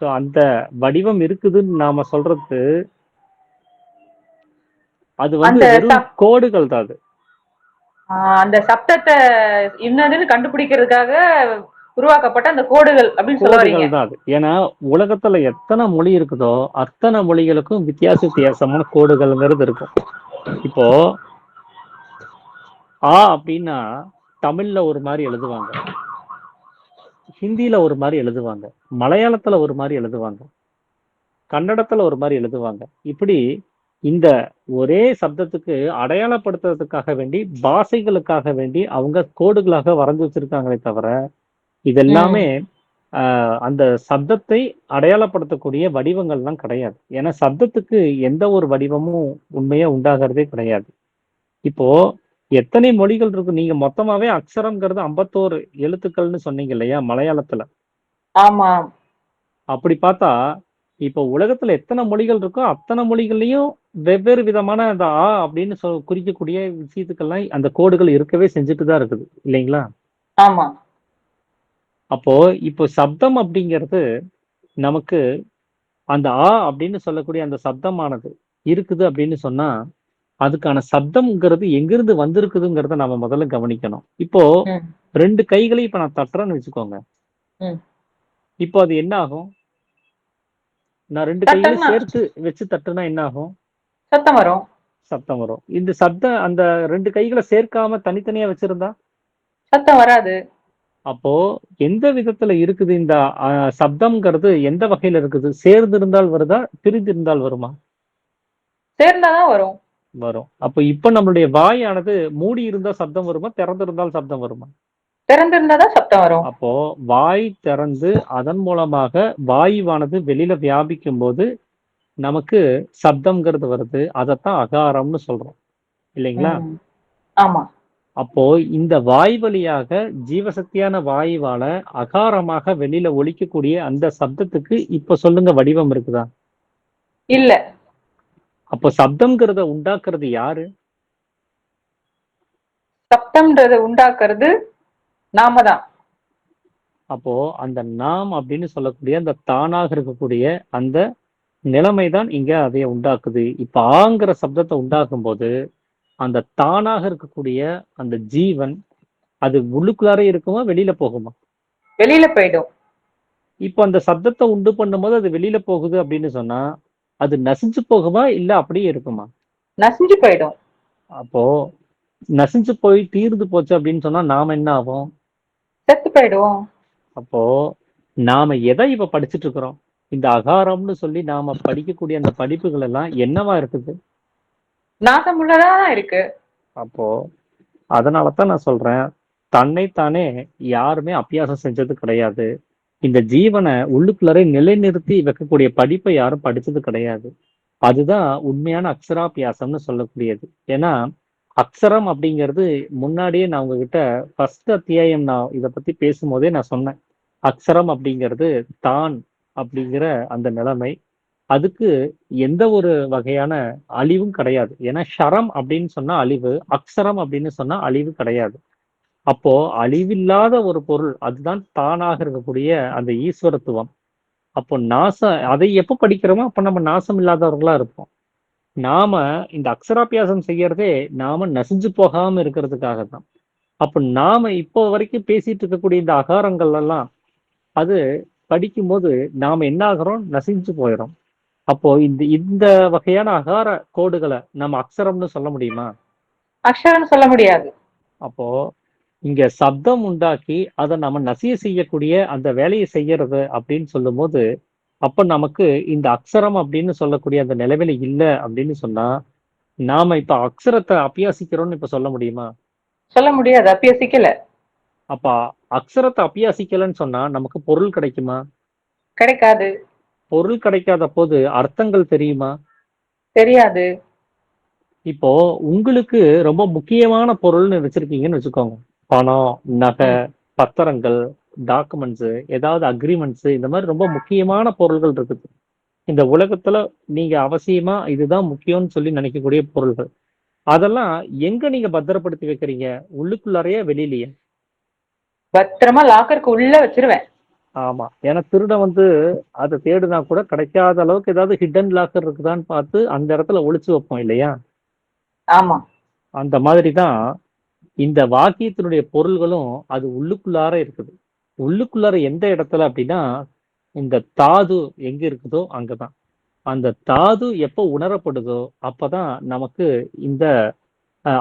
So அந்த வடிவம் இருக்குதுன்னு நாம சொல்றது அது வந்து கோடுகள் தான் அது. அந்த சப்தத்தை என்னதுன்னு கண்டுபிடிக்கிறதுக்காக உருவாக்கப்பட்ட அந்த கோடுகள் அப்படின்னு கோடுகள் தான் அது. ஏன்னா உலகத்துல எத்தனை மொழி இருக்குதோ அத்தனை மொழிகளுக்கும் வித்தியாச வித்தியாசமான கோடுகள்ங்கிறது இருக்கும். இப்போ ஆ அப்படின்னா தமிழ்ல ஒரு மாதிரி எழுதுவாங்க. ஹிந்தில ஒரு மாதிரி எழுதுவாங்க மலையாளத்துல ஒரு மாதிரி எழுதுவாங்க கன்னடத்துல ஒரு மாதிரி எழுதுவாங்க. இப்படி இந்த ஒரே சப்தத்துக்கு அடையாளப்படுத்துறதுக்காக வேண்டி பாஷைகளுக்காக வேண்டி அவங்க கோடுகளாக வரைஞ்சு வச்சிருக்காங்களே தவிர இதெல்லாமே அந்த சப்தத்தை அடையாளப்படுத்தக்கூடிய வடிவங்கள்லாம் கிடையாது. ஏன்னா சப்தத்துக்கு எந்த ஒரு வடிவமும் உண்மையா உண்டாகிறதே கிடையாது. இப்போ எத்தனை மொழிகள் இருக்கு? நீங்க மொத்தமாவே அக்ஷரம்ங்கிறது ஐம்பத்தோரு எழுத்துக்கள்னு சொன்னீங்க இல்லையா? மலையாளத்துல. ஆமா. அப்படி பார்த்தா இப்போ உலகத்துல எத்தனை மொழிகள் இருக்கோ அத்தனை மொழிகள்லயும் வெவ்வேறு விதமான அந்த ஆ அப்படின்னு சொல் குறிக்கக்கூடிய விஷயத்துக்கெல்லாம் அந்த கோடுகள் இருக்கவே செஞ்சுட்டு தான் இருக்குது. இல்லைங்களா? ஆமா. அப்போ இப்போ சப்தம் அப்படிங்கிறது நமக்கு அந்த ஆ அப்படின்னு சொல்லக்கூடிய அந்த சப்தமானது இருக்குது அப்படின்னு சொன்னா அதுக்கான சப்தம்ங்கிறது எங்கிருந்து வந்திருக்குதுங்கிறத நாம முதல்ல கவனிக்கணும். இப்போ. ரெண்டு கைகளையும் இப்ப நான் தட்டுறேன்னு வச்சுக்கோங்க. இப்போ அது என்ன ஆகும் நான் ரெண்டு கைகளையும் சேர்த்து வச்சு தட்டுனா என்ன ஆகும் சத்தம் வரும். சத்தம் வரும். இந்த சப்தம் அந்த ரெண்டு கைகளை சேர்க்காம தனித்தனியா வச்சிருந்தா? சத்தம் வராது. அப்போ எந்த விதத்துல இருக்குது இந்த சப்தம்ங்கிறது? எந்த வகையில இருக்குது? சேர்ந்து இருந்தால் வருதா? பிரிந்து இருந்தால் வருமா? சேர்ந்தாதான் வரும். வரும். அப்போ இப்ப நம்மளுடைய வாயானது மூடி இருந்தா சப்தம் வருமா? திறந்து இருந்தால் சப்தம் வருமா? திறந்திருந்தாதான் சத்தம் வரும். அப்போ வாய் திறந்து அதன் மூலமாக வாயுவானது வெளியில வியாபிக்கும் போது நமக்கு சப்தம்ங்கிறது வருது. அதைத்தான் அகாரம்னு சொல்றோம். இல்லைங்களா. ஆமா. அப்போ இந்த வாய் வழியாக ஜீவசக்தியான வாயுவால அகாரமாக வெளியில ஒலிக்கக்கூடிய அந்த சப்தத்துக்கு இப்ப சொல்லுங்க வடிவம் இருக்குதா? இல்ல. அப்போ சப்தம்ங்கிறத உண்டாக்குறது யாரு? சப்தம்ன்றதை உண்டாக்குறது நாம தான் அப்போ அந்த நாம் அப்படின்னு சொல்லக்கூடிய அந்த தானாக இருக்கக்கூடிய அந்த நிலைமை தான் இங்க அதை உண்டாக்குது. இப்ப ஆங்கிற சப்தத்தை உண்டாக்கும் போது அந்த தானாக இருக்கக்கூடிய அந்த ஜீவன் அது உள்ளுக்குள்ளாரே இருக்குமா வெளியில போகுமா? வெளியில போயிடும். இப்போ அந்த சப்தத்தை உண்டு பண்ணும்போது அது வெளியில போகுது அப்படின்னு சொன்னா அது நசிஞ்சு போகுமா இல்ல அப்படியே இருக்குமா? நசிஞ்சு போயிடும். அப்போ நசிஞ்சு போய் தீர்ந்து போச்சு அப்படின்னு சொன்னா நாம என்ன ஆகும்? செத்து போயிடுவோம். அப்போ நாம எதை இப்ப படிச்சுட்டு இருக்கிறோம்? இந்த அகாரம்னு சொல்லி நாம படிக்கக்கூடிய அந்த படிப்புகள் எல்லாம் என்னவா இருக்குது? நாசமுள்ளதான் இருக்கு. அப்போ அதனால தான் நான் சொல்றேன் தன்னைத்தானே யாருமே அபியாசம் செஞ்சது கிடையாது. இந்த ஜீவனை உள்ளுக்குள்ளரை நிலைநிறுத்தி வைக்கக்கூடிய படிப்பை யாரும் படிச்சது கிடையாது. அதுதான் உண்மையான அக்ஷராபியாசம்னு சொல்லக்கூடியது. ஏன்னா அக்ஷரம் அப்படிங்கிறது முன்னாடியே நான் உங்ககிட்ட ஃபர்ஸ்ட் அத்தியாயம் நான் இதை பத்தி பேசும்போதே நான் சொன்னேன். அக்ஷரம் அப்படிங்கிறது தான் அப்படிங்கிற அந்த நிலைமை. அதுக்கு எந்த ஒரு வகையான அழிவும் கிடையாது. ஏன்னா ஷரம் அப்படின்னு சொன்னா அழிவு அக்ஷரம் அப்படின்னு சொன்னா அழிவு கிடையாது. அப்போ அழிவில்லாத ஒரு பொருள் அதுதான் தானாக இருக்கக்கூடிய அந்த ஈஸ்வரத்துவம். அப்போ நாச அதை எப்போ படிக்கிறோமோ அப்போ நம்ம நாசம் இல்லாதவர்களா இருப்போம். நாம இந்த அக்ஷராபியாசம் செய்யறதே நாம நசிஞ்சு போகாம இருக்கிறதுக்காக தான். அப்போ நாம இப்போ வரைக்கும் பேசிட்டு இருக்கக்கூடிய இந்த அகாரங்கள் எல்லாம் அது படிக்கும்போது நாம என்ன ஆகிறோம்? நசிஞ்சு போயிடும் அப்போ இந்த இந்த வகையான அகார கோடுகளை நம்ம அக்ஷரம்னு சொல்ல முடியுமா? அக்ஷரம் சொல்ல முடியாது. அப்போ இங்க சப்தம் உண்டாக்கி அதை நம்ம நசிய செய்யக்கூடிய அந்த வேலையை செய்யறது அப்படின்னு சொல்லும்போது அப்ப நமக்கு இந்த அக்ஷரம் அப்படின்னு சொல்லக்கூடிய அந்த நிலவில இல்லை அப்படின்னு சொன்னா நாம இப்ப அக்ஷரத்தை அபியாசிக்கிறோம்னு இப்ப சொல்ல முடியுமா? சொல்ல முடியாது. அபியசிக்கல. அப்ப அக்ஷரத்தை அபியாசிக்கலன்னு சொன்னா நமக்கு பொருள் கிடைக்குமா? கிடைக்காது. பொருள் கிடைக்காத போது அர்த்தங்கள் தெரியுமா? தெரியாது. இப்போ உங்களுக்கு ரொம்ப முக்கியமான பொருள்னு வச்சிருக்கீங்கன்னு வச்சுக்கோங்க. பணம் நகை பத்திரங்கள் டாக்குமெண்ட்ஸ் ஏதாவது அக்ரிமெண்ட்ஸ் இந்த மாதிரி ரொம்ப முக்கியமான பொருள்கள் இருக்குது. இந்த உலகத்துல நீங்க அவசியமா இதுதான் முக்கியம்னு சொல்லி நினைக்கக்கூடிய பொருள்கள். அதெல்லாம் எங்க நீங்க பத்திரப்படுத்தி வைக்கிறீங்க? உள்ளுக்குள்ளாரையா வெளியிலயே? பத்திரமா லாக்கருக்கு உள்ள வச்சிருவேன். ஆமா. ஏன்னா திருடன் வந்து அதை தேடுனா கூட கிடைக்காத அளவுக்கு ஏதாவது ஹிடன் லாக்கர் இருக்குதான்னு பார்த்து அந்த இடத்துல ஒளிச்சு வைப்போம் இல்லையா? ஆமா. அந்த மாதிரி தான் இந்த வாக்கியத்தினுடைய பொருள்களும் அது உள்ளுக்குள்ளார இருக்குது. உள்ளுக்குள்ளார எந்த இடத்துல அப்படின்னா இந்த தாது எங்க இருக்குதோ அங்கதான். அந்த தாது எப்போ உணரப்படுதோ அப்பதான் நமக்கு இந்த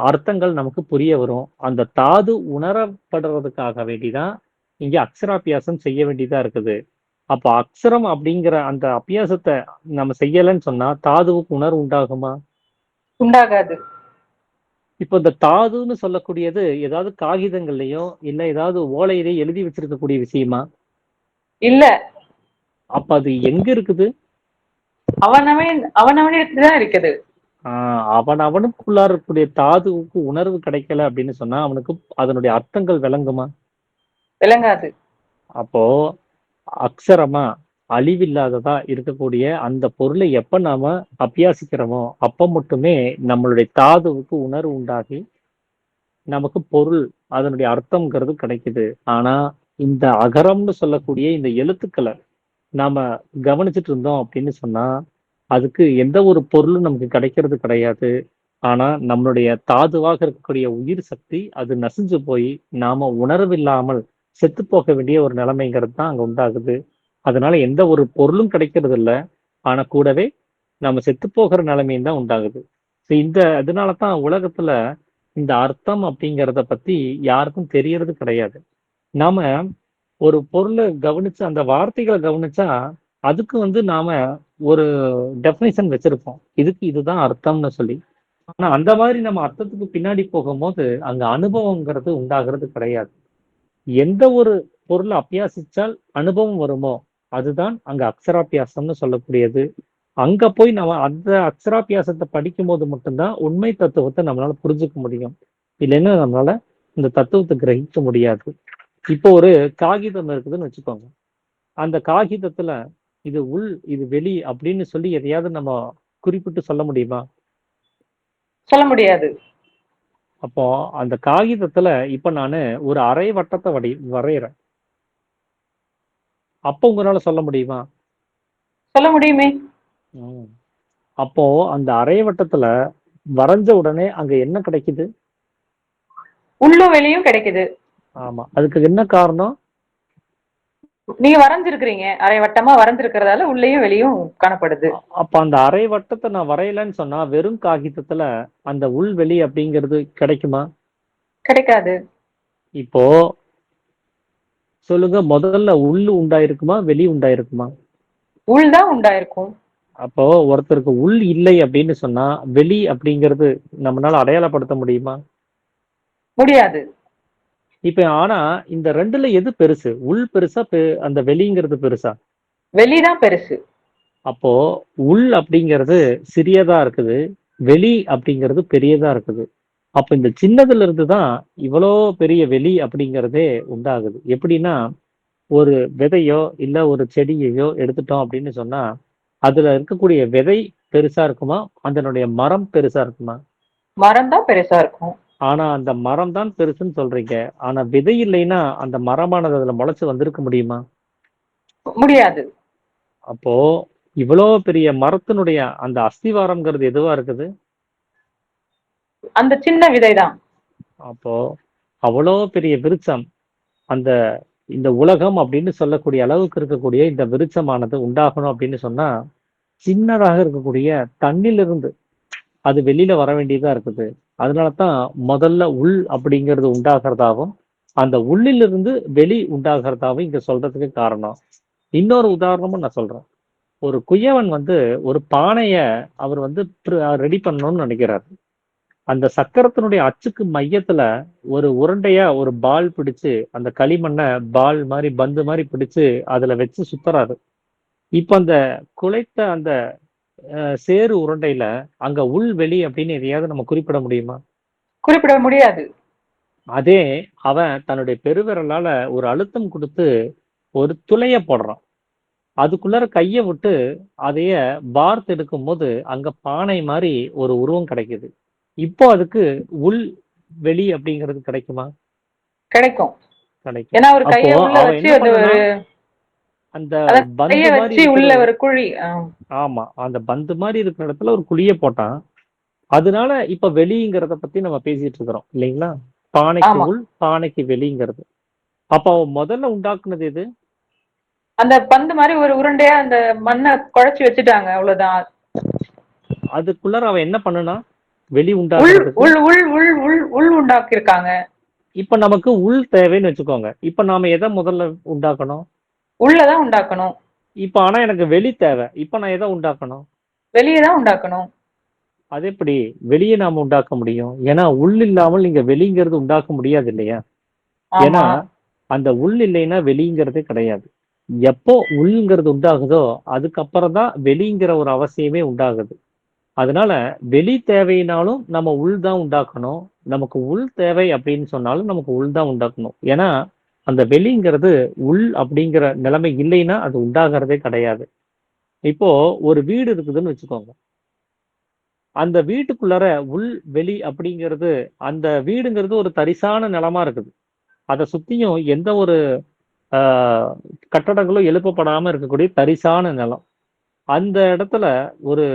அர்த்தங்கள் நமக்கு புரிய வரும். அந்த தாது உணரப்படுறதுக்காக வேண்டிதான் இங்க அக்ஷராபியாசம் செய்ய வேண்டியதா இருக்குது. அப்போ அக்ஷரம் அப்படிங்கிற அந்த அபியாசத்தை நம்ம செய்யலைன்னு சொன்னா தாதுவுக்கு உணர்வு உண்டாகுமா? உண்டாகாது. இப்போ இந்த தாதுன்னு சொல்லக்கூடியது ஏதாவது காகிதங்கள்லயோ இல்ல ஏதாவது ஓலையிலேயே எழுதி வச்சிருக்கக்கூடிய விஷயமா? இல்ல. அப்ப அது எங்க இருக்குது? அவனவன் அவனவனிடத்துல தான் இருக்குது. ஆஹ் அவன் அவனுக்குள்ளார இருக்கக்கூடிய தாதுவுக்கு உணர்வு கிடைக்கல அப்படின்னு சொன்னா அவனுக்கு அதனுடைய அர்த்தங்கள் விளங்குமா? விளங்காது. அப்போ அக்ஷரமா அழிவில்லாததா இருக்கக்கூடிய அந்த பொருளை எப்ப நாம அபியாசிக்கிறோமோ அப்ப மட்டுமே நம்மளுடைய தாதுவுக்கு உணர்வு உண்டாகி நமக்கு பொருள் அதனுடைய அர்த்தம்ங்கிறது கிடைக்குது. ஆனா இந்த அகரம்னு சொல்லக்கூடிய இந்த எழுத்துக்களை நாம கவனிச்சிட்டு இருந்தோம் அப்படின்னு சொன்னா அதுக்கு எந்த ஒரு பொருளும் நமக்கு கிடைக்கிறது கிடையாது. ஆனா நம்மளுடைய தாதுவாக இருக்கக்கூடிய உயிர் சக்தி அது நசிஞ்சு போய் நாம உணர்வில்லாமல் செத்து போக வேண்டிய ஒரு நிலைமைங்கிறது தான் அங்க உண்டாகுது. அதனால எந்த ஒரு பொருளும் கிடைக்கிறது இல்லை ஆனா கூடவே நம்ம செத்து போகிற நிலைமையும் தான் உண்டாகுது. ஸோ இந்த அதனால தான் உலகத்துல இந்த அர்த்தம் அப்படிங்கிறத பத்தி யாருக்கும் தெரியறது கிடையாது. நாம ஒரு பொருளை கவனிச்சு அந்த வார்த்தைகளை கவனிச்சா அதுக்கு வந்து நாம ஒரு டெஃபினேஷன் வச்சிருப்போம். இதுக்கு இதுதான் அர்த்தம்னு சொல்லி. ஆனா அந்த மாதிரி நம்ம அர்த்தத்துக்கு பின்னாடி போகும்போது அங்க அனுபவங்கிறது உண்டாகிறது கிடையாது. எந்த ஒரு பொருளை அபியாசிச்சால் அனுபவம் வருமோ அதுதான் அங்க அக்ஷராபியாசம்னு சொல்லக்கூடியது. அங்க போய் நம்ம அந்த அக்ஷராபியாசத்தை படிக்கும் போது மட்டும்தான் உண்மை தத்துவத்தை நம்மளால புரிஞ்சுக்க முடியும். இல்லைன்னா நம்மளால இந்த தத்துவத்தை கிரகிக்க முடியாது. இப்போ ஒரு காகிதம் இருக்குதுன்னு வச்சுக்கோங்க. அந்த காகிதத்துல இது உள் இது வெளி அப்படின்னு சொல்லி எதையாவது நம்ம குறிப்பிட்டு சொல்ல முடியுமா? சொல்ல முடியாது. அப்போ அந்த காகிதத்துல இப்ப நானு ஒரு அரை வட்டத்தை வடி வரைகிறேன் அப்போ உங்களால சொல்ல முடியுமா? சொல்ல முடியுமே. அப்போ அந்த அரை வட்டத்துல வரைஞ்ச உடனே அங்க என்ன கிடைக்குது? உள்ளும் வெளியும் கிடைக்குது. ஆமா. அதுக்கு என்ன காரணம்? நீங்க வரைஞ்சிருக்கிறீங்க. அரை வட்டமா வரைஞ்சிருக்கிறதால உள்ளேயும் வெளியும் காணப்படுது. அப்ப அந்த அரை வட்டத்தை நான் வரையலன்னு சொன்னா வெறும் காகிதத்துல அந்த உள் வெளி அப்படிங்கிறது கிடைக்குமா? கிடைக்காது. இப்போ சொல்லுங்க முதல்ல உள் உண்டாயிருக்குமா வெளி உண்டாயிருக்குமா? உள் தான் உண்டாயிருக்கும். அப்போ ஒருத்தருக்கு உள் இல்லை அப்படின்னு சொன்னா வெளி அப்படிங்கிறது நம்மளால அடையாளப்படுத்த முடியுமா? முடியாது. இப்ப ஆனா இந்த ரெண்டுல எது பெருசு? உள் பெருசா அந்த வெளிங்கிறது பெருசா? வெளிதான் பெருசு. அப்போ உள் அப்படிங்கிறது சிறியதா இருக்குது வெளி அப்படிங்கிறது பெரியதா இருக்குது. அப்ப இந்த சின்னதுல இருந்து தான் இவ்வளோ பெரிய வெளி அப்படிங்கிறதே உண்டாகுது. எப்படின்னா ஒரு விதையோ இல்ல ஒரு செடியையோ எடுத்துட்டோம் அப்படின்னு சொன்னா அதுல இருக்கக்கூடிய விதை பெருசா இருக்குமா? அதனுடைய மரம் பெருசா இருக்குமா? மரம் தான் பெருசா இருக்கும். ஆனா அந்த மரம் தான் பெருசுன்னு சொல்றீங்க. ஆனா விதை இல்லைன்னா அந்த மரமானது அதுல முளைச்சு வந்திருக்க முடியுமா? முடியாது. அப்போ இவ்வளோ பெரிய மரத்தினுடைய அந்த அஸ்திவாரம்ங்கிறது எதுவா இருக்குது? அந்த சின்ன விதைதான். அப்போ அவ்வளோ பெரிய விருட்சம் அந்த இந்த உலகம் அப்படின்னு சொல்லக்கூடிய அளவுக்கு இருக்கக்கூடிய இந்த விருட்சமானது உண்டாகணும் அப்படின்னு சொன்னா சின்னதாக இருக்கக்கூடிய தண்ணிலிருந்து அது வெளியில வர வேண்டியதா இருக்குது. அதனால தான் முதல்ல உள் அப்படிங்கிறது உண்டாகிறதாவும் அந்த உள்ளிலிருந்து வெளி உண்டாகிறதாவும் இங்க சொல்றதுக்கு காரணம். இன்னொரு உதாரணமும் நான் சொல்றேன். ஒரு குயவன் வந்து ஒரு பானைய அவர் வந்து ரெடி பண்ணணும்னு நினைக்கிறாரு. அந்த சக்கரத்தினுடைய அச்சுக்கு மையத்துல ஒரு உருண்டையா ஒரு பால் பிடிச்சு அந்த களிமண்ணை பால் மாதிரி பந்து மாதிரி பிடிச்சு அதுல வச்சு சுத்துறாரு. இப்ப அந்த குலைத்த அந்த சேறு உருண்டையில அங்க உள் வெளி அப்படின்னு எதையாவது நம்ம குறிப்பிட முடியுமா? குறிப்பிட முடியாது. அதே அவன் தன்னுடைய பெருவிரலால ஒரு அழுத்தம் கொடுத்து ஒரு துளைய போடுறான். அதுக்குள்ளார கைய விட்டு அதைய வார்த்து எடுக்கும் போது அங்க பானை மாதிரி ஒரு உருவம் கிடைக்குது. இப்போ அதுக்கு உள் வெளி அப்படிங்கிறது கிடைக்குமா? கிடைக்கும். கிடைக்கும். ஏன்னா ஒரு கைய அப்போ உள்ள அவன் வச்சு என்ன அது ஒரு அந்த பந்து மாதிரி உள்ள ஒரு குழி ஆ. ஆமா. அந்த பந்து மாதிரி இருக்கிற இடத்துல ஒரு குழிய போட்டான். அதனால இப்ப வெளிங்கிறத பத்தி நம்ம பேசிட்டு இருக்கிறோம். இல்லைங்களா? பானைக்கு. உள் பானைக்கு வெளிங்கிறது. அப்ப அவன் முதல்ல உண்டாக்குனது எது? அந்த பந்து மாதிரி ஒரு உருண்டையா அந்த மண்ணை குழைச்சு வச்சுட்டாங்க. அவ்வளவுதான். அதுக்குள்ளார அவன் என்ன பண்ணுனா வெளி உள் உண்டாக்குறதுக்கு உள் உள் உள் உள் உள் உண்டாக்கி இருக்காங்க இப்ப நமக்கு உள் தேவைன்னு வச்சுக்கோங்க. இப்ப நாம எதை முதல்ல உண்டாக்கணும்? உள்ளதான் உண்டாக்கணும். இப்ப ஆனா எனக்கு வெளி தேவை. இப்ப நான் எதை உண்டாக்கணும்? வெளியே தான் உண்டாக்கணும். அது எப்படி? வெளியே நாம உண்டாக்க முடியும். ஏன்னா உள் இல்லாமல் நீங்க வெளிங்கிறது உண்டாக்க முடியாது இல்லையா? ஏன்னா அந்த உள் இல்லைன்னா வெளிங்கிறதே கிடையாது. எப்போ உள்ங்கிறது உண்டாகுதோ அதுக்கப்புறம் தான் வெளிங்கிற ஒரு அவசியமே உண்டாகுது. அதனால வெளி தேவையினாலும் நம்ம உள் தான் உண்டாக்கணும். நமக்கு உள் தேவை அப்படின்னு சொன்னாலும் நமக்கு உள் தான் உண்டாக்கணும். ஏன்னா அந்த வெளிங்கிறது உள் அப்படிங்கிற நிலைமை இல்லைன்னா அது உண்டாகிறதே கிடையாது. இப்போ ஒரு வீடு இருக்குதுன்னு வச்சுக்கோங்க. அந்த வீட்டுக்குள்ளார உள் வெளி அப்படிங்கிறது அந்த வீடுங்கிறது ஒரு தரிசான நிலமா இருக்குது. அதை சுத்தியும் எந்த ஒரு கட்டடங்களும் எழுப்பப்படாம இருக்கக்கூடிய தரிசான நிலம். அந்த இடத்துல ஒரு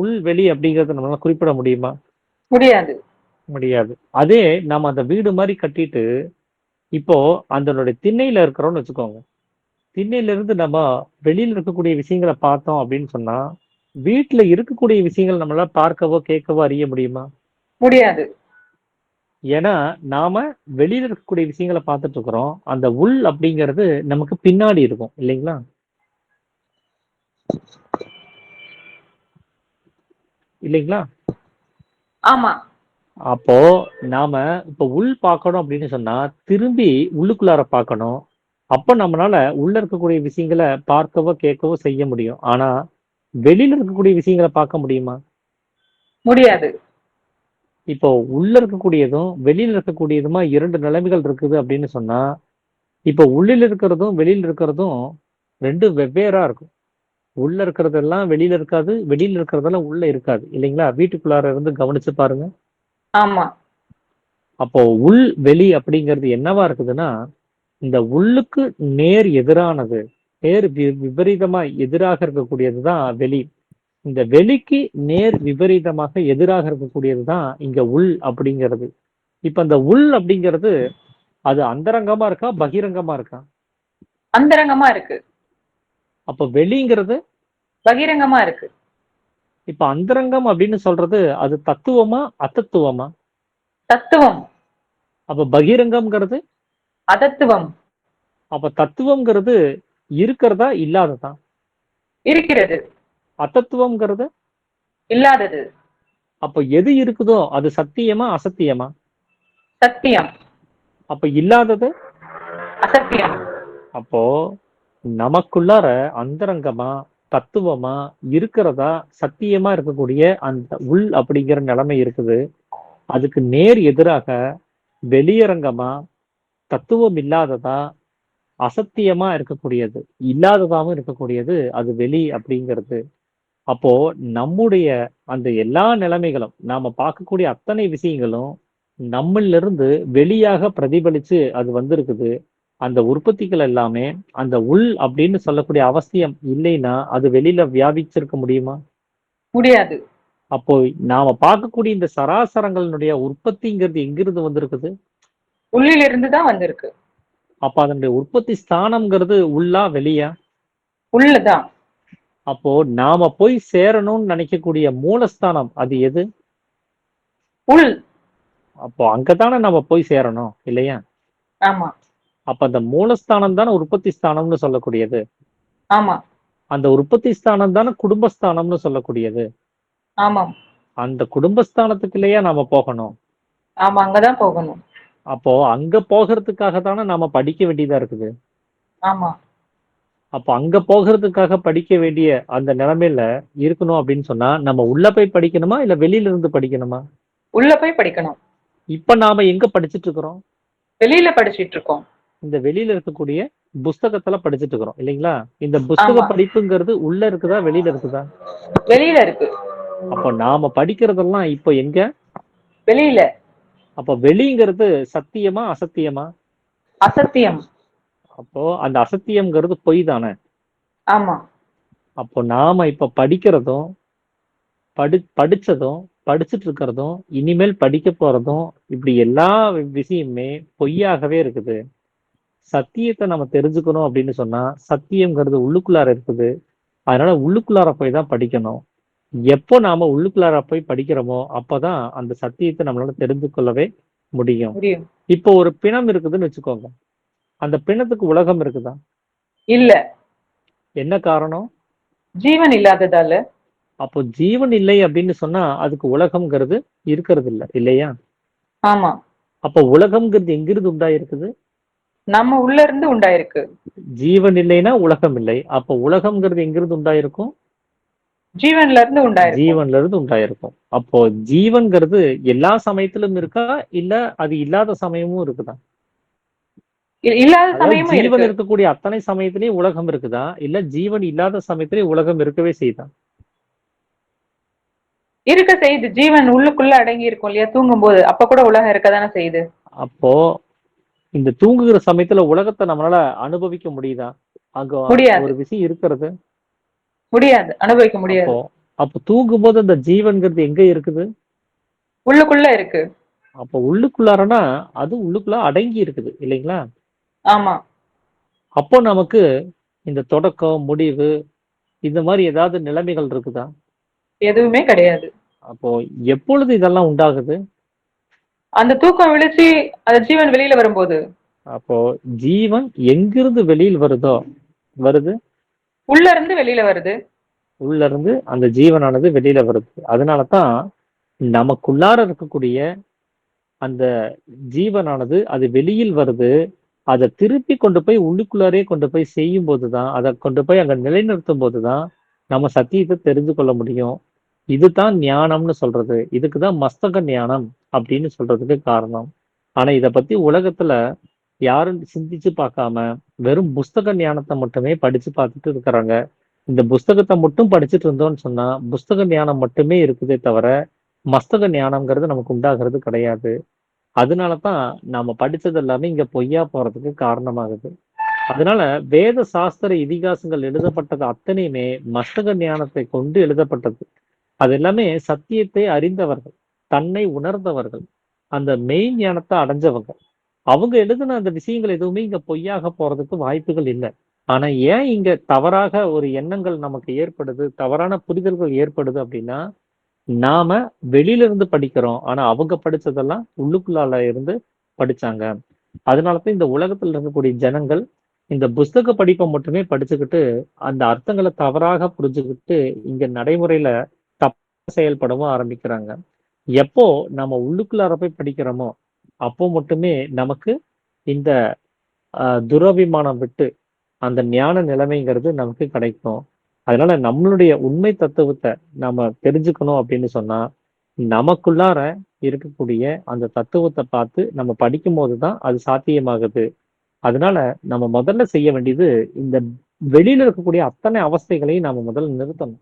உள் வெளி அப்படிங்கறத நம்மளால குறிப்பிட முடியுமா? முடியாது. முடியாது. அதே நம்ம அந்த வீடு மாதிரி கட்டிட்டு இப்போ அதனுடைய திண்ணையில இருக்கிறோம்னு வச்சுக்கோங்க. திண்ணையில இருந்து நம்ம வெளியில இருக்கக்கூடிய விஷயங்களை பார்த்தோம் அப்படின்னு சொன்னா வீட்டுல இருக்கக்கூடிய விஷயங்கள் நம்மளால பார்க்கவோ கேட்கவோ அறிய முடியுமா? முடியாது. ஏன்னா நாம வெளியில இருக்கக்கூடிய விஷயங்களை பார்த்துட்டு இருக்கிறோம். அந்த உள் அப்படிங்கிறது நமக்கு பின்னாடி இருக்கும் இல்லைங்களா? இல்லைங்களா? ஆமா. அப்போ நாம இப்ப உள் பார்க்கணும் அப்படின்னு சொன்னா திரும்பி உள்ளுக்குள்ளார பார்க்கணும். அப்ப நம்மளால உள்ள இருக்கக்கூடிய விஷயங்களை பார்க்கவோ கேட்கவோ செய்ய முடியும். ஆனா வெளியில இருக்கக்கூடிய விஷயங்களை பார்க்க முடியுமா? முடியாது. இப்போ உள்ள இருக்கக்கூடியதும் வெளியில இருக்கக்கூடியதுமா இரண்டு நிலைமைகள் இருக்குது அப்படின்னு சொன்னா இப்போ உள்ளில் இருக்கிறதும் வெளியில இருக்கிறதும் ரெண்டு வெவ்வேறா இருக்கும். உள்ள இருக்கிறதெல்லாம் வெளியில இருக்காது வெளியில இருக்கிறதெல்லாம் உள்ள இருக்காது. இல்லைங்களா? வீட்டுக்குள்ளார இருந்து கவனிச்சு பாருங்க. ஆமா. அப்போ உள் வெளி அப்படிங்கிறது என்னவா இருக்குதுன்னா இந்த உள்ளுக்கு நேர் எதிரானது நேர் விபரீதமா எதிராக இருக்கக்கூடியதுதான் வெளி. இந்த வெளிக்கு நேர் விபரீதமாக எதிராக இருக்கக்கூடியதுதான் இங்க உள் அப்படிங்கிறது. இப்ப இந்த உள் அப்படிங்கிறது அது அந்தரங்கமா இருக்கா பகிரங்கமா இருக்கா? அந்தரங்கமா இருக்கு. அப்ப வெளிங்கிறது பகிரங்கமா இருக்கு. இப்ப அந்தரங்கம் அப்படின்னு சொல்றது அது தத்துவமா அத்தத்துவமா? தத்துவம். அப்ப பகிரங்கம்ங்கிறது? அதத்துவம். அப்ப தத்துவம்ங்கிறது இருக்கிறதா இல்லாததா? இருக்கிறது. அத்தத்துவம்ங்கிறது? இல்லாதது. அப்ப எது இருக்குதோ அது சத்தியமா அசத்தியமா? சத்தியம். அப்ப இல்லாதது? அசத்தியம். அப்போ நமக்குள்ளார அந்தரங்கமா தத்துவமா இருக்கிறதா சத்தியமா இருக்கக்கூடிய அந்த உள் அப்படிங்கிற நிலைமை இருக்குது. அதுக்கு நேர் எதிராக வெளியரங்கமா தத்துவம் இல்லாததா அசத்தியமா இருக்கக்கூடியது இல்லாததாகவும் இருக்கக்கூடியது அது வெளி அப்படிங்கிறது. அப்போ நம்முடைய அந்த எல்லா நிலைமைகளும் நாம பார்க்கக்கூடிய அத்தனை விஷயங்களும் நம்மளிலிருந்து வெளியாக பிரதிபலிச்சு அது வந்திருக்குது. அந்த உற்பத்திகள் எல்லாமே அந்த உள் அப்படின்னு சொல்லக்கூடிய அவசியம் இல்லைன்னா அது வெளியில வியாபிச்சிருக்க முடியுமா? முடியாது. அப்போ நாம பார்க்கக்கூடிய இந்த சராசரங்களினுடைய உற்பத்திங்கிறது எங்கிருந்து வந்திருக்குது? உள்ளில் இருந்து தான் வந்திருக்கு. அப்ப அதனுடைய உற்பத்தி ஸ்தானம்ங்கிறது உள்ளா வெளியா? உள்ளதான். அப்போ நாம போய் சேரணும்னு நினைக்கக்கூடிய மூலஸ்தானம் அது எது? உள். அப்போ அங்கதானே நம்ம போய் சேரணும் இல்லையா? ஆமா. அப்ப அந்த மூலஸ்தானம் தானே உற்பத்தி ஸ்தானம்னு சொல்லக்கூடியது. ஆமா. அந்த உற்பத்தி ஸ்தானம் தானே குடும்பஸ்தானம்னு சொல்லக்கூடியது. ஆமாம் அந்த குடும்பஸ்தானத்துக்கு இல்லையா நாம போகணும். ஆமா அங்கதான் போகணும். அப்போ அங்க போகிறதுக்காக தானே நாம படிக்க வேண்டியதா இருக்குது. ஆமா. அப்போ அங்க போகிறதுக்காக படிக்க வேண்டிய அந்த நிலைமையில இருக்கணும் அப்படின்னு சொன்னா நம்ம உள்ள போய் படிக்கணுமா இல்ல வெளியில இருந்து படிக்கணுமா? உள்ள போய் படிக்கணும். இப்ப நாம எங்க படிச்சிட்டு இருக்கிறோம்? வெளியில படிச்சிட்டு இருக்கோம். இந்த வெளியில இருக்கக்கூடிய புஸ்தகத்துல படிச்சிட்டு இருக்கிறோம் இல்லைங்களா? இந்த புஸ்தக. படிப்புங்கிறது உள்ள இருக்குதா வெளியில இருக்குதா? வெளியில இருக்கு. அப்போ நாம படிக்கிறதெல்லாம் இப்போ எங்க? வெளியில. அப்ப வெளிங்கிறது சத்தியமா அசத்தியமா? அசத்தியம். அப்போ அந்த அசத்தியம்ங்கிறது பொய் தானே? ஆமா. அப்போ நாம இப்ப படிக்கிறதும் படி படிச்சதும் படிச்சுட்டு இருக்கிறதும் இனிமேல் படிக்க போறதும் இப்படி எல்லா விஷயமுமே பொய்யாகவே இருக்குது. சத்தியத்தை நம்ம தெரிஞ்சுக்கணும் அப்படின்னு சொன்னா சத்தியம்ங்கிறது உள்ளுக்குள்ளார இருக்குது. அதனால உள்ளுக்குள்ளார போய் தான் படிக்கணும். எப்போ நாம உள்ளுக்குள்ளார போய் படிக்கிறோமோ அப்பதான் அந்த சத்தியத்தை நம்மளால தெரிந்து கொள்ளவே முடியும். இப்போ ஒரு பிணம் இருக்குதுன்னு வச்சுக்கோங்க. அந்த பிணத்துக்கு உலகம் இருக்குதா? இல்ல. என்ன காரணம்? ஜீவன் இல்லாததால. அப்போ ஜீவன் இல்லை அப்படின்னு சொன்னா அதுக்கு உலகம்ங்கிறது இருக்கிறது இல்ல இல்லையா? ஆமா. அப்போ உலகம்ங்கிறது எங்கிருந்து உண்டாயிருக்குது? நம்ம உள்ள இருந்து உண்டாயிருக்கு. ஜீவன் இல்லைன்னா உலகம் இல்லை. அப்போ உலகம்ங்கிறது எங்கிருந்து உண்டாயிருக்கும்? ஜீவன்ல இருந்து உண்டாயிருக்கு ஜீவன்ல இருந்து உண்டாயிருக்கும். அப்போ ஜீவன்கிறது எல்லா சமயத்திலும் இருக்கா? இல்ல அது இல்லாத சமயமும் இருக்குதா? இல்லாத சமயமும் ஜீவன் இருக்கு இருக்கக்கூடிய அத்தனை சமயத்திலயும் உலகம் இருக்குதா? இல்ல ஜீவன் இல்லாத சமயத்திலயும் உலகம் இருக்கவே செய்யுதா? இருக்க செய்யுது. ஜீவன் உள்ளுக்குள்ள அடங்கி இருக்கும் இல்லையா? தூங்கும் போது அப்ப கூட உலகம் இருக்கதானே செய்யுது. அப்போ இந்த தூங்குகிற சமயத்துல உலகத்தை நம்மளால அனுபவிக்க முடியுதா? அங்க. ஒரு விஷயம் இருக்கிறது. முடியாது. அனுபவிக்க முடியாது. அப்போ அப்போ தூங்கும் போது அந்த ஜீவன்கிறது எங்க இருக்குது? உள்ளுக்குள்ள இருக்கு. அப்போ உள்ளுக்குள்ளாரனா அது உள்ளுக்குள்ள அடங்கி இருக்குது இல்லைங்களா? ஆமா. அப்போ நமக்கு இந்த தொடக்கம் முடிவு இந்த மாதிரி ஏதாவது நிலைமைகள் இருக்குதா? எதுவுமே கிடையாது. அப்போ எப்பொழுது இதெல்லாம் உண்டாகுது? அந்த தூக்கம் விழிச்சு அந்த ஜீவன் வெளியில வரும்போது. அப்போ ஜீவன் எங்கிருந்து வெளியில் வருதோ வருது? உள்ள இருந்து வெளியில வருது. உள்ள இருந்து அந்த ஜீவனானது வெளியில வருது. அதனாலதான் நமக்குள்ளார இருக்கக்கூடிய அந்த ஜீவனானது அது வெளியில் வருது. அதை திருப்பி கொண்டு போய் உள்ளுக்குள்ளாரே கொண்டு போய் செய்யும் போதுதான் அதை கொண்டு போய் அங்க நிலைநிறுத்தும் போதுதான் நம்ம சத்தியத்தை தெரிந்து கொள்ள முடியும். இதுதான் ஞானம்னு சொல்றது. இதுக்கு தான் மஸ்தக ஞானம் அப்படின்னு சொல்றதுக்கு காரணம். ஆனா இதை பத்தி உலகத்துல யாரும் சிந்திச்சு பார்க்காம வெறும் புஸ்தக ஞானத்தை மட்டுமே படிச்சு பார்த்துட்டு இருக்கிறாங்க. இந்த புஸ்தகத்தை மட்டும் படிச்சுட்டு இருந்தோம்னு சொன்னா புஸ்தக ஞானம் மட்டுமே இருக்குதே தவிர மஸ்தக ஞானம்ங்கிறது நமக்கு உண்டாகிறது கிடையாது. அதனாலதான் நாம படிச்சது எல்லாமே இங்க பொய்யா போறதுக்கு காரணமாகுது. அதனால வேத சாஸ்திர இதிகாசங்கள் எழுதப்பட்டது அத்தனையுமே மஸ்தக ஞானத்தை கொண்டு எழுதப்பட்டது. அது எல்லாமே சத்தியத்தை அறிந்தவர்கள் தன்னை உணர்ந்தவர்கள் அந்த மெய் ஞானத்தை அடைஞ்சவங்க. அவங்க எழுதின அந்த விஷயங்கள் எதுவுமே இங்க பொய்யாக போறதுக்கு வாய்ப்புகள் இல்லை. ஆனா ஏன் இங்க தவறாக ஒரு எண்ணங்கள் நமக்கு ஏற்படுது தவறான புரிதல்கள் ஏற்படுது அப்படின்னா நாம வெளியில இருந்து படிக்கிறோம். ஆனா அவங்க படிச்சதெல்லாம் உள்ளுக்குள்ளால இருந்து படிச்சாங்க. அதனாலதான் இந்த உலகத்துல இருக்கக்கூடிய ஜனங்கள் இந்த புஸ்தக படிப்பை மட்டுமே படிச்சுக்கிட்டு அந்த அர்த்தங்களை தவறாக புரிஞ்சுக்கிட்டு இங்க நடைமுறையில செயல்படவும் ஆரம்பிக்கிறாங்க. எப்போ நம்ம உள்ளுக்குள்ளார போய் படிக்கிறோமோ அப்போ மட்டுமே நமக்கு இந்த ஆஹ், துரபிமானம் விட்டு அந்த ஞான நிலைமைங்கிறது நமக்கு கிடைக்கும். அதனால நம்மளுடைய உண்மை தத்துவத்தை நம்ம தெரிஞ்சுக்கணும் அப்படின்னு சொன்னா நமக்குள்ளார இருக்கக்கூடிய அந்த தத்துவத்தை பார்த்து நம்ம படிக்கும் போதுதான் அது சாத்தியமாகுது. அதனால நம்ம முதல்ல செய்ய வேண்டியது இந்த வெளியில இருக்கக்கூடிய அத்தனை அவஸ்தைகளையும் நாம முதல்ல நிறுத்தணும்.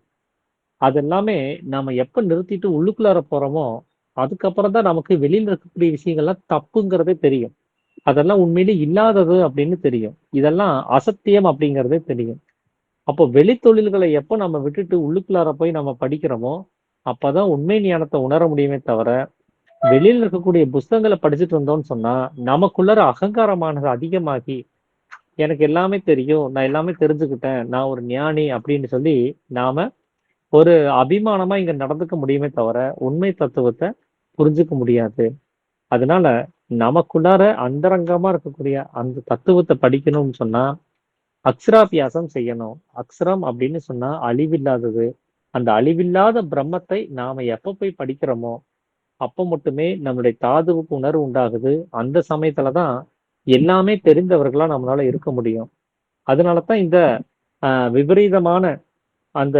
அது எல்லாமே நாம எப்ப நிறுத்திட்டு உள்ளுக்குள்ளார போறோமோ அதுக்கப்புறம் தான் நமக்கு வெளியில இருக்கக்கூடிய விஷயங்கள்லாம் தப்புங்கிறதே தெரியும். அதெல்லாம் உண்மையிலே இல்லாதது அப்படின்னு தெரியும். இதெல்லாம் அசத்தியம் அப்படிங்கிறதே தெரியும். அப்போ வெளி தொழில்களை எப்போ நம்ம விட்டுட்டு உள்ளுக்குள்ளார போய் நம்ம படிக்கிறோமோ அப்பதான் உண்மை ஞானத்தை உணர முடியுமே தவிர வெளியில் இருக்கக்கூடிய புஸ்தகங்களை படிச்சுட்டு இருந்தோம்னு சொன்னா நமக்குள்ளார அகங்காரமானது அதிகமாகி எனக்கு எல்லாமே தெரியும் நான் எல்லாமே தெரிஞ்சுக்கிட்டேன் நான் ஒரு ஞானி அப்படின்னு சொல்லி நாம ஒரு அபிமானமா இங்க நடந்துக்க முடியுமே தவிர உண்மை தத்துவத்தை புரிஞ்சுக்க முடியாது. அதனால நமக்குள்ளார அந்தரங்கமா இருக்கக்கூடிய அந்த தத்துவத்தை படிக்கணும்னு சொன்னா அக்ஷராபியாசம் செய்யணும். அக்ஷரம் அப்படின்னு சொன்னா அழிவில்லாதது. அந்த அழிவில்லாத பிரம்மத்தை நாம எப்ப போய் படிக்கிறோமோ அப்ப மட்டுமே நம்மளுடைய தாதுவுக்கு உணர்வு உண்டாகுது. அந்த சமயத்துலதான் எல்லாமே தெரிந்தவர்களா நம்மளால இருக்க முடியும். அதனாலதான் இந்த விபரீதமான அந்த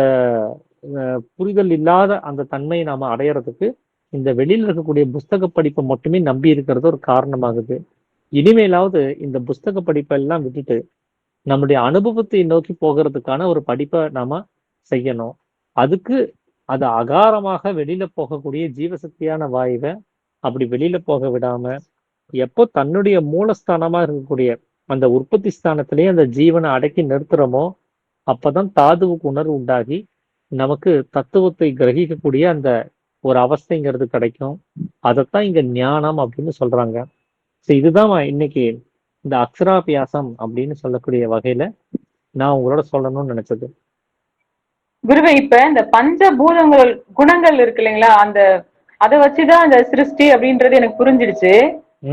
புரிதல் இல்லாத அந்த தன்மையை நாம அடையறதுக்கு இந்த வெளியில இருக்கக்கூடிய புஸ்தக படிப்பை மட்டுமே நம்பி இருக்கிறது ஒரு காரணமாகுது. இனிமேலாவது இந்த புஸ்தக படிப்பை எல்லாம் விட்டுட்டு நம்முடைய அனுபவத்தை நோக்கி போகிறதுக்கான ஒரு படிப்பை நாம செய்யணும். அதுக்கு அது அகாரமாக வெளியில போகக்கூடிய ஜீவசக்தியான வாயுவை அப்படி வெளியில போக விடாம எப்போ தன்னுடைய மூலஸ்தானமா இருக்கக்கூடிய அந்த உற்பத்தி ஸ்தானத்திலேயே அந்த ஜீவனை அடக்கி நிறுத்துறோமோ அப்பதான் தாதுவுக்கு உணர்வு உண்டாகி நமக்கு தத்துவத்தை கிரகிக்கக்கூடிய அந்த ஒரு அவஸ்தைங்கிறது கிடைக்கும். அதைத்தான் இங்க ஞானம் அப்படின்னு சொல்றாங்க. ஸோ இதுதான் இன்னைக்கு இந்த அக்ஷராபியாசம் அப்படின்னு சொல்லக்கூடிய வகையில நான் உங்களோட சொல்லணும்னு நினைச்சது. குருவே இப்ப இந்த பஞ்சபூதங்கள் குணங்கள் இருக்கு இல்லைங்களா? அந்த அதை வச்சுதான் இந்த சிருஷ்டி அப்படின்றது எனக்கு புரிஞ்சிடுச்சு.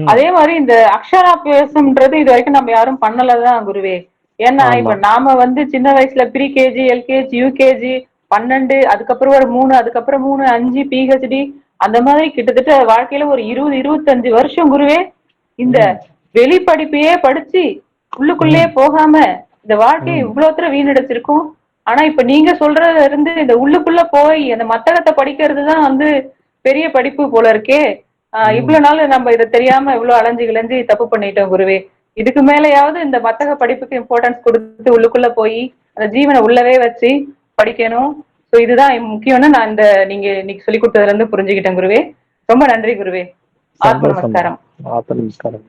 அதே மாதிரி இந்த அக்ஷராபியாசம்ன்றது இது வரைக்கும் நம்ம யாரும் பண்ணலதான் குருவே. ஏன்னா. இப்ப நாம வந்து சின்ன வயசுல ப்ரீ கேஜி எல்கேஜி யூகேஜி பன்னெண்டு அதுக்கப்புறம் ஒரு மூணு அதுக்கப்புறம் மூணு அஞ்சு பிஹெச்டி அந்த மாதிரி கிட்டத்தட்ட வாழ்க்கையில ஒரு இருபது இருபத்தஞ்சு வருஷம் குருவே இந்த வெளி படிப்பையே படிச்சு உள்ளுக்குள்ளே போகாம இந்த வாழ்க்கையை. இவ்வளவு தூரம் வீணடிச்சிருக்கோம். ஆனா இப்ப நீங்க சொல்றதுல இருந்து இந்த உள்ளுக்குள்ள போய் அந்த மத்தகத்தை படிக்கிறது தான் வந்து பெரிய படிப்பு போல இருக்கே. ஆஹ். இவ்வளவு நாள் நம்ம இதை தெரியாம இவ்வளவு அலைஞ்சு கிளைஞ்சு தப்பு பண்ணிட்டோம் குருவே. இதுக்கு மேலயாவது இந்த மத்தக படிப்புக்கு இம்பார்ட்டன்ஸ் கொடுத்து உள்ளுக்குள்ள போய் அந்த ஜீவனை உள்ளவே வச்சு படிக்கணும். சோ இதுதான் முக்கியம்னு நான் இந்த நீங்க இன்னைக்கு சொல்லி கொடுத்ததுல இருந்து புரிஞ்சுக்கிட்டேன் குருவே. ரொம்ப நன்றி குருவே. ஆத்ம. நமஸ்காரம். ஆத்ம நமஸ்காரம்.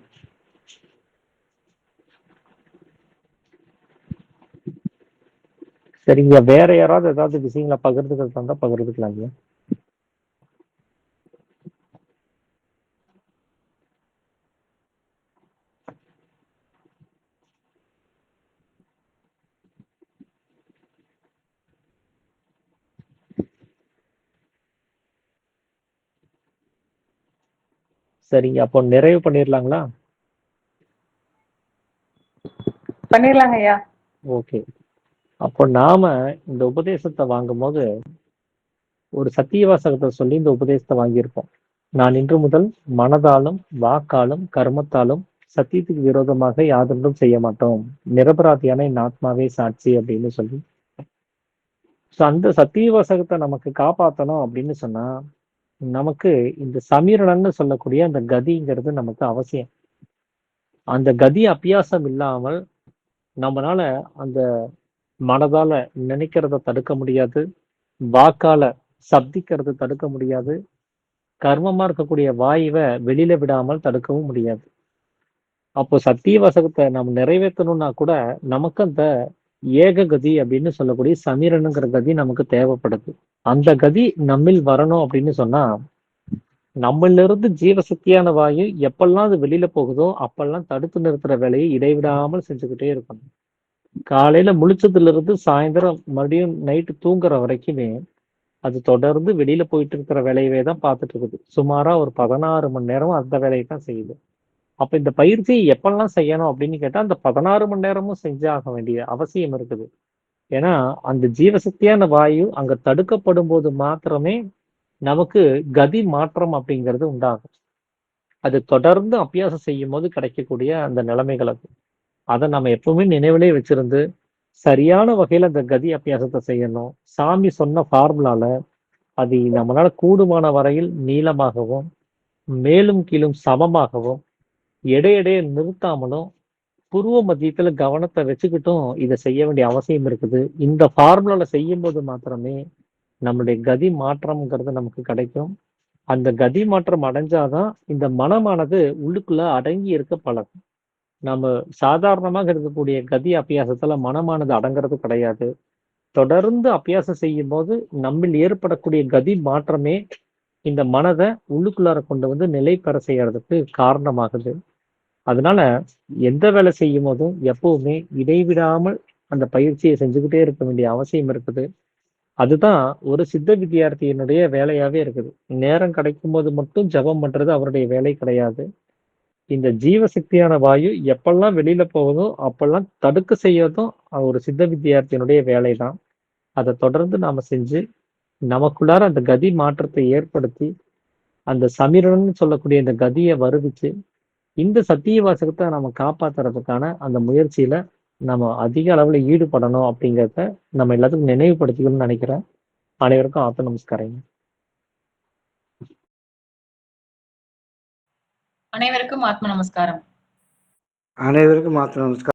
சரிங்க வேற யாராவது ஏதாவது விஷயங்களை பகிர்ந்துக்கிறது தந்தா பகிர்ந்துக்கலாங்க. சரிங்க. அப்போ நிறைவு பண்ணிடலாங்களா பண்ணிடலாங்க ஐயா. ஓகே. அப்போ நாம இந்த உபதேசத்தை வாங்கும்போது ஒரு சத்திய வாசகத்தை சொல்லி இந்த உபதேசத்தை வாங்கியிருப்போம். நான் இன்று முதல் மனதாலும் வாக்காலும் கர்மத்தாலும் சத்தியத்துக்கு விரோதமாக யாதொன்றும் செய்ய மாட்டோம். நிரபராதியான என் ஆத்மாவே சாட்சி அப்படின்னு சொல்லி. ஸோ அந்த சத்திய வாசகத்தை நமக்கு காப்பாற்றணும் அப்படின்னு சொன்னா நமக்கு இந்த சமீரணன்னு சொல்லக்கூடிய அந்த கதிங்கிறது நமக்கு அவசியம். அந்த கதி அபியாசம் இல்லாமல் நம்மளால அந்த மனதால நினைக்கிறத தடுக்க முடியாது. வாக்கால சப்திக்கிறத தடுக்க முடியாது. கர்மமா இருக்கக்கூடிய வாயுவை வெளியில விடாமல் தடுக்கவும் முடியாது. அப்போ சத்திய வசகத்தை நம்ம நிறைவேற்றணும்னா கூட நமக்கு அந்த ஏக கதி அப்படின்னு சொல்லக்கூடிய சமீரனுங்கிற கதி நமக்கு தேவைப்படுது. அந்த கதி நம்மில் வரணும் அப்படின்னு சொன்னா நம்மளிருந்து ஜீவசக்தியான வாயு எப்பெல்லாம் அது வெளியில போகுதோ அப்பெல்லாம் தடுத்து நிறுத்துற வேலையை இடைவிடாமல் செஞ்சுக்கிட்டே இருக்கணும். காலையில முழிச்சதுல இருந்து சாயந்தரம் மறுபடியும் நைட்டு தூங்குற வரைக்குமே அது தொடர்ந்து வெளியில போயிட்டு இருக்கிற வேலையவே தான் பார்த்துட்டு இருக்குது. சுமாரா ஒரு பதினாறு மணி நேரம் அந்த வேலையை தான் செய்யுது. அப்ப இந்த பயிற்சியை எப்பெல்லாம் செய்யணும் அப்படின்னு கேட்டா அந்த பதினாறு மணி நேரமும் செஞ்சாக வேண்டிய அவசியம் இருக்குது. ஏன்னா அந்த ஜீவசக்தியான வாயு அங்க தடுக்கப்படும் போது மாத்திரமே நமக்கு கதி மாற்றம் அப்படிங்கிறது உண்டாகும். அது தொடர்ந்து அபியாசம் செய்யும் போது கிடைக்கக்கூடிய அந்த நிலைமைகள் அது. அதை நம்ம எப்பவுமே நினைவிலே வச்சிருந்து சரியான வகையில அந்த கதி அபியாசத்தை செய்யணும். சாமி சொன்ன ஃபார்முலால அது நம்மளால கூடுமான வரையில் நீளமாகவும் மேலும் கீழும் சமமாகவும் எடையெடையே நிறுத்தாமலும் புருவ மத்தியத்துல கவனத்தை வச்சுக்கிட்டும் இதை செய்ய வேண்டிய அவசியம் இருக்குது. இந்த ஃபார்முலால செய்யும் போது மாத்திரமே நம்மளுடைய கதி மாற்றம்ங்கிறது நமக்கு கிடைக்கும். அந்த கதி மாற்றம் அடைஞ்சாதான் இந்த மனமானது உள்ளுக்குள்ள அடங்கி இருக்க பழகும். நம்ம சாதாரணமாக இருக்கக்கூடிய கதி அபியாசத்துல மனமானது அடங்கிறது கிடையாது. தொடர்ந்து அபியாசம் செய்யும் போது நம்மில் ஏற்படக்கூடிய கதி மாற்றமே இந்த மனதை உள்ளுக்குள்ளார கொண்டு வந்து நிலை பெற செய்யறதுக்கு காரணமாகுது. அதனால எந்த வேலை செய்யும் போதும் எப்பவுமே இடைவிடாமல் அந்த பயிற்சியை செஞ்சுக்கிட்டே இருக்க வேண்டிய அவசியம் இருக்குது. அதுதான் ஒரு சித்த வித்தியார்த்தியினுடைய வேலையாவே இருக்குது. நேரம் கிடைக்கும் போது மட்டும் ஜபம் பண்றது அவருடைய வேலை கிடையாது. இந்த ஜீவசக்தியான வாயு எப்பெல்லாம் வெளியில போவதோ அப்பெல்லாம் தடுக்க செய்யறதும் ஒரு சித்த வித்தியார்த்தியினுடைய வேலை தான் அதை தொடர்ந்து நாம செஞ்சு நமக்குள்ளார அந்த கதி மாற்றத்தை ஏற்படுத்தி அந்த சமீரன் சொல்லக்கூடிய இந்த கதியை வருவிச்சு இந்த சத்திய வாசகத்தை நம்ம காப்பாத்துறதுக்கான அந்த முயற்சியில நம்ம அதிக அளவுல ஈடுபடணும் அப்படிங்கிறத நம்ம எல்லாத்துக்கும் நினைவுபடுத்திக்கணும்னு நினைக்கிறேன். அனைவருக்கும் ஆத்த நமஸ்காரம் அனைவருக்கும் ஆத்ம நமஸ்காரம். அனைவருக்கும் மாத்திரம் நமஸ்காரம்.